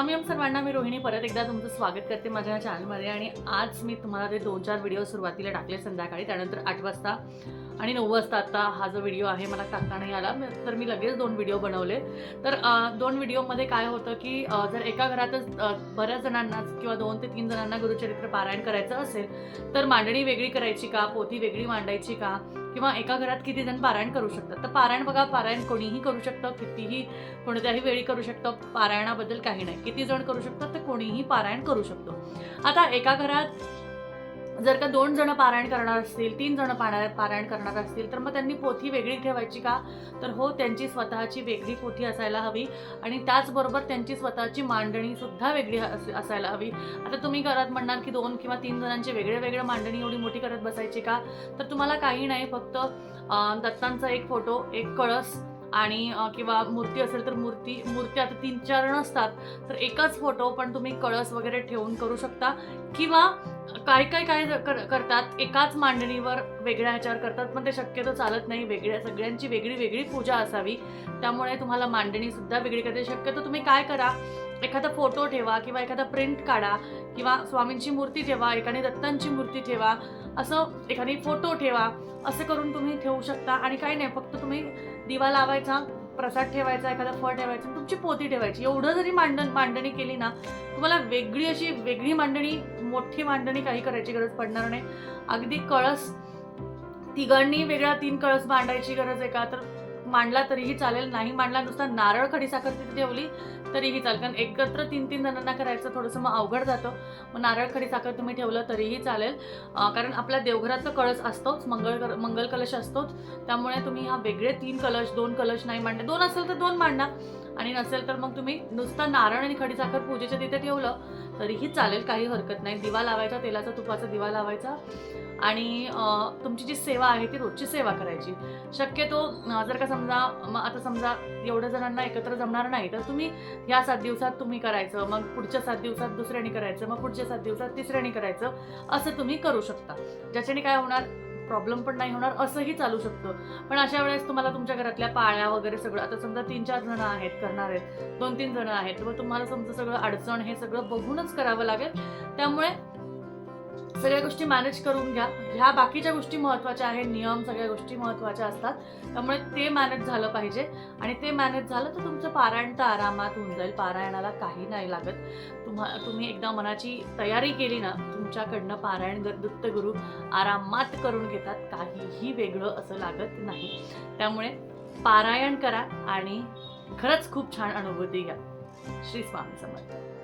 आम्ही सर्वांना मी रोहिणी. परत एकदा तुमचं स्वागत करते माझ्या या चॅनलमध्ये आणि आज मी तुम्हाला ते दोन चार व्हिडिओ सुरुवातीला टाकले संध्याकाळी. त्यानंतर आठ वाजता आणि नऊ वाजता आत्ता हा जो व्हिडिओ आहे मला टाकता नाही आला. तर मी लगेच दोन व्हिडिओ बनवले. तर दोन व्हिडिओमध्ये काय होतं की जर एका घरातच बऱ्याच जणांना किंवा दोन ते तीन जणांना गुरुचरित्र पारायण करायचं असेल तर मांडणी वेगळी करायची का? पोथी वेगळी मांडायची का? किंवा एका घरात किती जण पारायण करू शकतात. तर पारायण बघा पारायण कोणीही करू शकतं कितीही कोणत्याही वेळी करू शकतो पारायणाबद्दल काही नाही. किती जण करू शकतात तर कोणीही पारायण करू शकतो. आता एका घरात जर का दोन जण पारायण करणार असतील तीन जण पारा पारायण करणार असतील तर मग त्यांनी पोथी वेगळी ठेवायची का? तर हो त्यांची स्वतःची वेगळी पोथी असायला हवी आणि त्याचबरोबर त्यांची स्वतःची मांडणी सुद्धा वेगळी असायला हवी. आता तुम्ही घरात म्हणणार की दोन किंवा तीन जणांची वेगळे वेगळे मांडणी एवढी मोठी करत बसायची का? तर तुम्हाला काही नाही फक्त दत्तांचा एक फोटो एक कळस आणि किंवा मूर्ती असेल तर मूर्ती मूर्ती आता तीन चार नसतात तर एकच फोटो पण तुम्ही कळस वगैरे ठेवून करू शकता. किंवा काय काय काय कर- करतात एकाच मांडणीवर वेगळ्या ह्याच्यावर करतात पण ते शक्यतो चालत नाही. वेगळ्या सगळ्यांची वेगळी वेगळी पूजा असावी. त्यामुळे तुम्हाला मांडणीसुद्धा वेगळी करते शक्यतो तुम्ही काय करा एखादा फोटो ठेवा किंवा एखादा प्रिंट काढा किंवा स्वामींची मूर्ती ठेवा एखादी दत्तांची मूर्ती ठेवा असं एखादी फोटो ठेवा असं करून तुम्ही ठेवू शकता. आणि काही नाही फक्त तुम्ही दिवा लावायचा प्रसाद ठेवायचा एखादा फळ ठेवायचं तुमची पोती ठेवायची. एवढं जरी मांडण मांडणी केली ना तुम्हाला वेगळी अशी वेगळी मांडणी मोठी मांडणी काही करायची गरज पडणार नाही. अगदी कळस तिघांनी वेगळा तीन कळस मांडायची गरज आहे का? तर मांडला तरीही चालेल नाही मांडला नुसता नारळ खडीसाखर तिथे ठेवली तरीही चालेल. कारण एकत्र तीन तीन जणांना करायचं थोडंसं मग अवघड जातं. मग नारळ खडीसाखर तुम्ही ठेवलं तरीही चालेल. कारण आपल्या देवघरातलं कळस असतोच मंगळ मंगल कलश असतोच. त्यामुळे तुम्ही हा वेगळे तीन कलश दोन कलश नाही मांडले. दोन असेल तर दोन मांडा. आणि नसेल तर मग तुम्ही नुसतं नारळ आणि खडीसाखर पूजेच्या तिथे ठेवलं तरीही चालेल काही हरकत नाही. दिवा लावायचा तेलाचा तुपाचा दिवा लावायचा. आणि तुमची जी सेवा आहे ती रोजची सेवा करायची. शक्यतो जर का समजा मग आता समजा एवढ्या जणांना एकत्र जमणार नाही तर तुम्ही ह्या सात दिवसात तुम्ही करायचं मग पुढच्या सात दिवसात दुसऱ्याने करायचं मग पुढच्या सात दिवसात तिसऱ्याने करायचं असं तुम्ही करू शकता. ज्याच्याने काय होणार प्रॉब्लेम पण नाही होणार असंही चालू शकतं. पण अशा वेळेस तुम्हाला तुमच्या घरातल्या पाळ्या वगैरे सगळं आता समजा तीन चार जण आहेत करणार आहेत दोन तीन जण आहेत व तुम्हाला समजा सगळं अडचण हे सगळं बघूनच करावं लागेल. त्यामुळे सगळ्या गोष्टी मॅनेज करून घ्या. ह्या बाकीच्या गोष्टी महत्त्वाच्या आहेत. नियम सगळ्या गोष्टी महत्त्वाच्या असतात. त्यामुळे ते मॅनेज झालं पाहिजे. आणि ते मॅनेज झालं तर तुमचं पारायण तर आरामात होऊन जाईल. पारायणाला काही नाही लागत. तुम्हा तुम्ही एकदा मनाची तयारी केली ना तुमच्याकडनं पारायण ग- दत्त गुरु आरामात करून घेतात. काहीही वेगळं असं लागत नाही. त्यामुळे पारायण करा आणि खरंच खूप छान अनुभूती घ्या. श्री स्वामी समर्थ.